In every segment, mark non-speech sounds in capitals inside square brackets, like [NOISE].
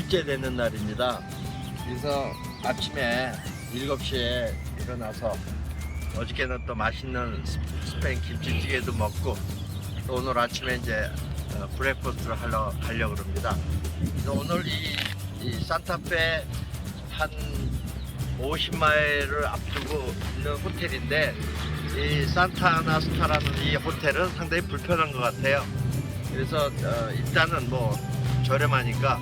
아, 여행 이틀째 되는 날입니다. 그래서 아침에 7시에 일어나서 어저께는 또 맛있는 스- 스페인 김치찌개도 먹고 또 오늘 아침에 이제 어, 브레이크포스트를 하러 가려고 합니다. 오늘 이, 이 산타페 한 50마일을 앞두고 있는 호텔인데 이 산타나스타라는 이 호텔은 상당히 불편한 것 같아요. 그래서 어, 일단은 뭐 저렴하니까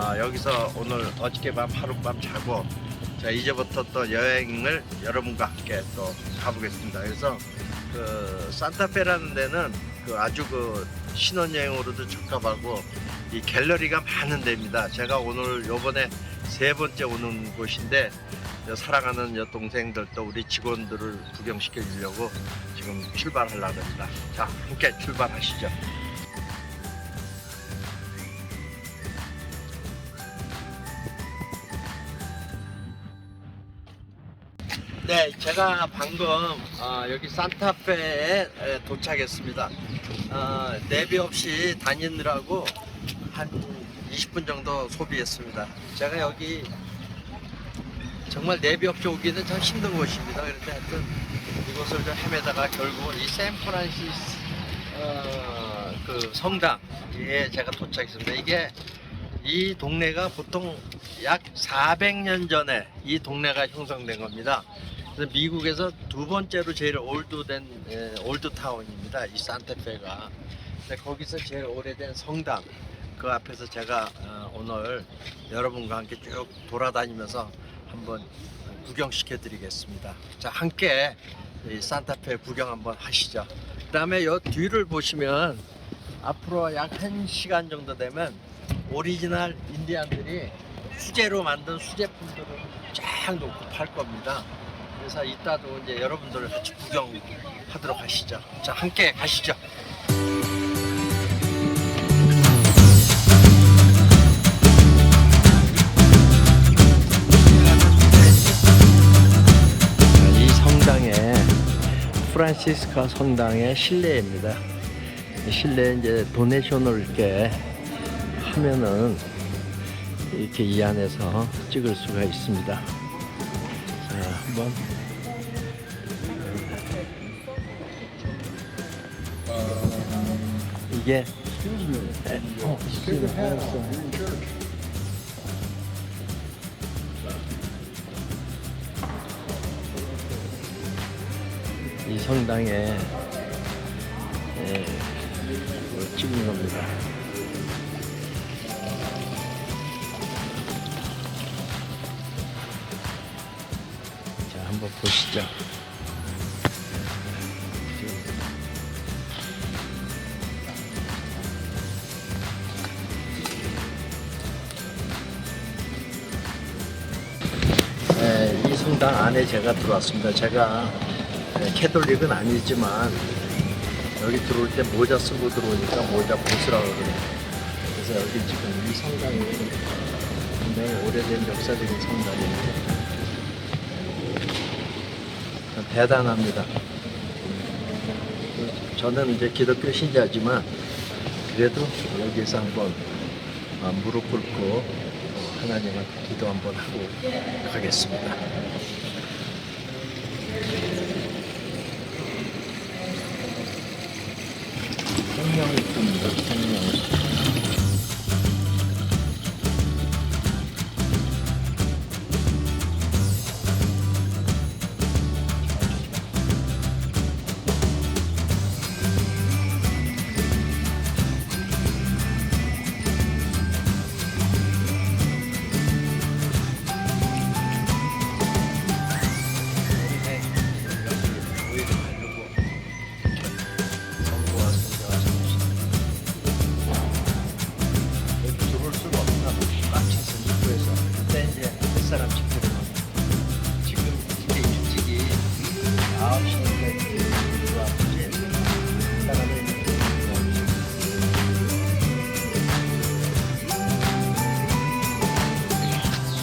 아, 여기서 오늘 어저께 밤 하룻밤 자고 자 이제부터 또 여행을 여러분과 함께 또 가보겠습니다. 그래서 그 산타페라는 데는 그 아주 그 신혼여행으로도 적합하고 이 갤러리가 많은 데입니다. 제가 오늘 요번에 세 번째 오는 곳인데 저 사랑하는 여동생들 또 우리 직원들을 구경시켜 주려고 지금 출발하려고 합니다. 자, 함께 출발하시죠. 네, 제가 방금 어, 여기 산타페에 에, 도착했습니다. 어, 내비 없이 다니느라고 한 20분 정도 소비했습니다. 제가 여기 정말 내비 없이 오기는 참 힘든 곳입니다. 그런데 하여튼 이곳을 좀 헤매다가 결국은 이 샌프란시스 어, 그 성당에 제가 도착했습니다. 이게 이 동네가 보통 약 400년 전에 이 동네가 형성된 겁니다. 미국에서 두 번째로 제일 올드된 에, 올드 타운입니다. 이 산타페가. 거기서 제일 오래된 성당 그 앞에서 제가 어, 오늘 여러분과 함께 쭉 돌아다니면서 한번 구경시켜 드리겠습니다. 자, 함께 이 산타페 구경 한번 하시죠. 그 다음에 요 뒤를 보시면 앞으로 약 1시간 정도 되면 오리지널 인디안들이 수제로 만든 수제품들을 쫙 놓고 팔 겁니다. 그래서 이따도 이제 여러분들 같이 구경하도록 하시죠. 자, 함께 가시죠. 이 성당에 프란시스카 성당의 실내입니다. 이 실내에 이제 도네이션을 이렇게 하면은 이렇게 이 안에서 찍을 수가 있습니다. 자, 한번 이게 에, 어, 이 성당에 예, 이걸 찍는 겁니다. 한번 보시죠. 예, 이 성당 안에 제가 들어왔습니다. 제가 예, 캐톨릭은 아니지만 여기 들어올 때 모자 쓰고 들어오니까 모자 벗으라고 그래요. 그래서 여기 지금 이 성당이 굉장히 오래된 역사적인 성당입니다. 대단합니다. 저는 이제 기독교 신자지만 그래도 여기서 한번 아, 무릎 꿇고 하나님한테 기도 한번 하고 가겠습니다. 생명입니다. 생명.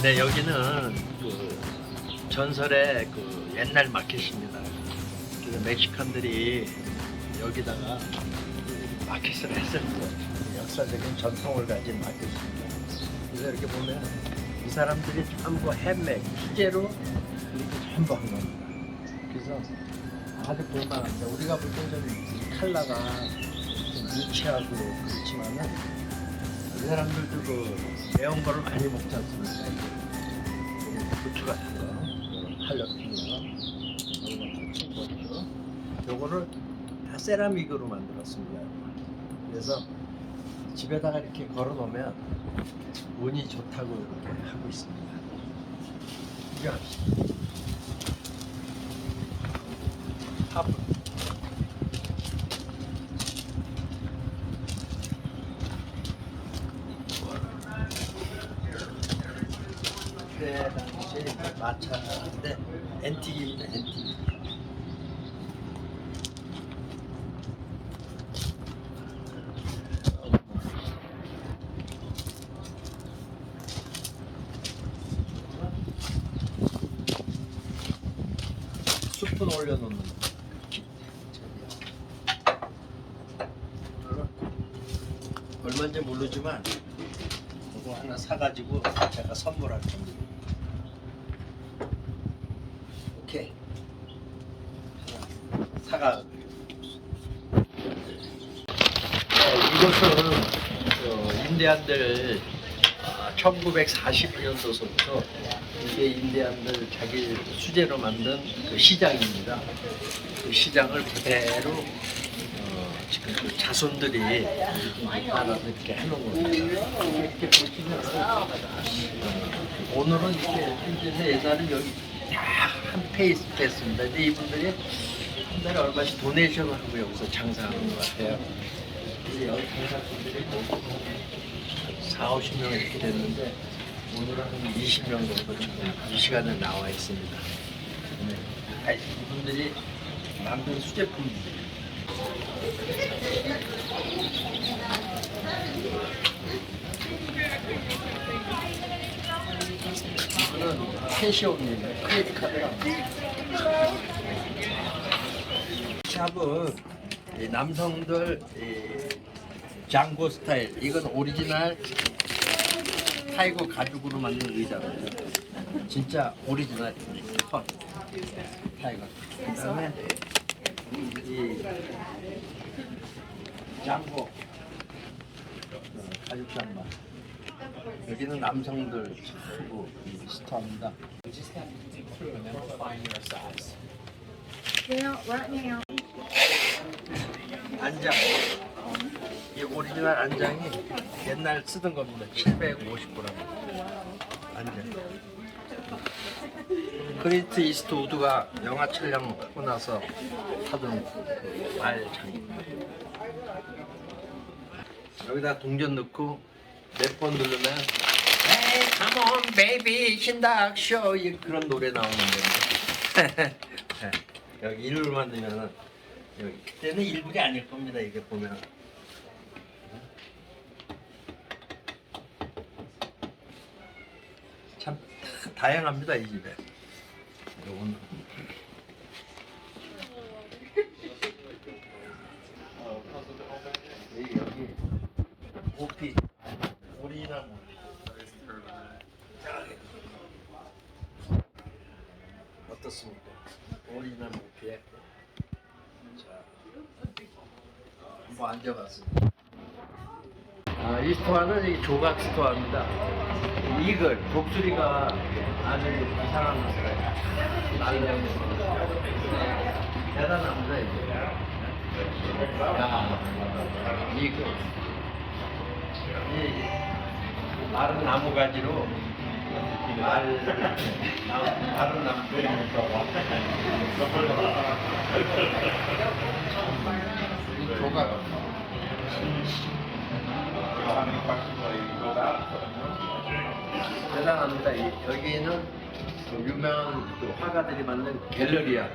네 여기는 그 전설의 그 옛날 마켓입니다. 그래서 멕시칸들이 여기다가 마켓을 했습니다. 역사적인 전통을 가진 마켓입니다. 그래서 이렇게 보면 이 사람들이 전부 햄맥, 수제로 이렇게 전부 한 겁니다. 그래서 아주 볼만합니다. 우리가 볼 때좀 칼라가 좀 유치하고 그렇지만은 이 사람들도 그 매운 거를 많이 먹지 않습니까? 고추 같은 거, 할러피뇨, 이런 고추, 요거를 다 세라믹으로 만들었습니다. 그래서 집에다가 이렇게 걸어 놓으면 운이 좋다고 이렇게 하고 있습니다. 구경합시다. 화분. 당시 마차인데 앤틱입니다, 앤틱. 숯불 올려놓는 거. 얼마인지 모르지만 이거 하나 사가지고 제가 선물할 겁니다. 오케 이. 하나 사가. 네, 이것은 어, 인디안들 1942년도서부터 이게 인디안들 자기 수제로 만든 그 시장입니다. 그 시장을 그대로 어, 지금 그 자손들이 이렇게 해놓은 겁니다. 이렇게 보시면 오늘은 이렇게 예전에 여기 다한 페이스 됐습니다. 근데 이분들이 한 달에 얼마씩 도네이션을 하고 여기서 장사하는 것 같아요. 근데 여기 장사꾼들이 뭐 4, 50명 이렇게 됐는데 오늘은 한 20명 정도 지금 이 시간에 나와 있습니다. 네. 아, 이분들이 만든 수제품입니다. 이거는 펜시옵입니다. 크레딧 카드랑. 샵은 이 남성들 이 장고 스타일. 이건 오리지널 타이거 가죽으로 만든 의자입니다. 진짜 오리지널 펀 타이거. 그다음에 이 장고 어, 가죽 장마. 여기는 남성들 쓰고 스타입니다. 안장. 이 오리지널 안장이 옛날 쓰던 겁니다. 750g. 안장. 크리트 이스트 우드가 영화 촬영하고 나서 타던 그 말장입니다. 여기다 동전 넣고 몇 번 누르면 에이, come on, baby, 신닭 쇼이 그런 노래 나오는 겁니다. [LAUGHS] 여기 일부를 만들면은 여기 그때는 일부이 아닐 겁니다. 이게 보면. 참 다양합니다 이 집에. 요건 여기 여기 모피 오리지널 모피. 어떻습니까? 오리지널 모피에 자 한번 앉아봤습니다. 아, 이 스토어는 이 조각 스토어입니다. 이글 독수리가 아주 이상한 날려 대단합니다 이게. 야, 이글 이 마른 나무 가지로 말 나- 마른 나무 [LAUGHS] 이 조각 대단합니다. 이- 여기는 그 유명한 그 화가들이 만든 겁니다.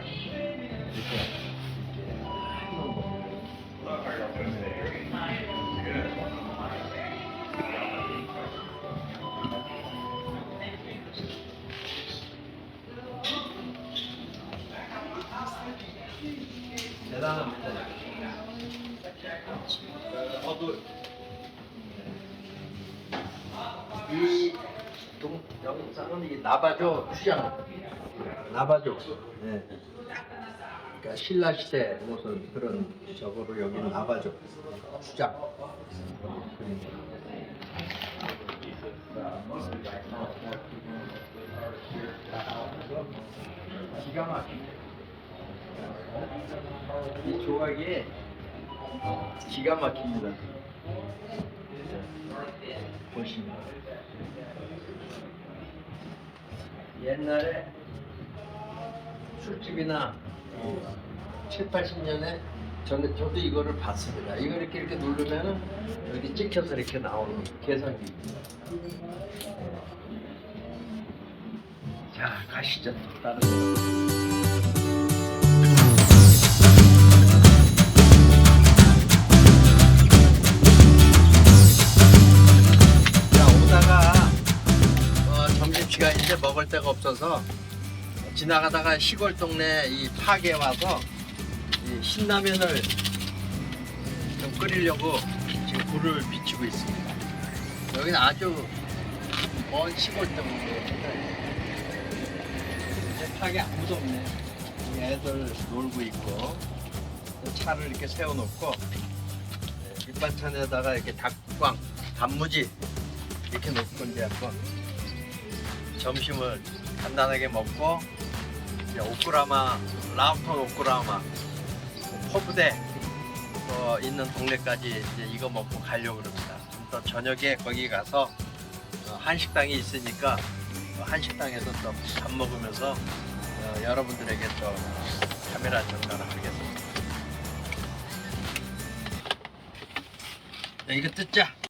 대단합니다. 이 동, 영상은 이 나바조 휴장 나바조 네. 그러니까 신라 시대 무슨 그런 저거로 여기는 나바조 그림. 기가 막히네 이 조각이 기가 막힙니다 보시면 옛날에 술집이나 7, 80년에 저는 저도 이거를 봤습니다. 이거 이렇게 이렇게 누르면은 여기 찍혀서 이렇게 나오는 계산기. 자 가시죠. 다른 거. 점심시간인데 먹을 데가 없어서 지나가다가 시골 동네 이 파게 와서 이 신라면을 좀 끓이려고 지금 불을 비추고 있습니다. 여기는 아주 먼 시골 동네 파게 아무도 없네. 애들 놀고 있고 차를 이렇게 세워놓고 네, 밑반찬에다가 이렇게 닭광, 단무지 이렇게 놓고 이제 한번 점심을 간단하게 먹고 이제 오쿠라마 라우톤 오쿠라마 포부대 어, 있는 동네까지 이제 이거 먹고 가려고 그럽니다. 또 저녁에 거기 가서 어, 한식당이 있으니까 어, 한식당에서 또 밥 먹으면서 어, 여러분들에게 또 카메라 전달을 하겠습니다. 자, 이거 뜯자.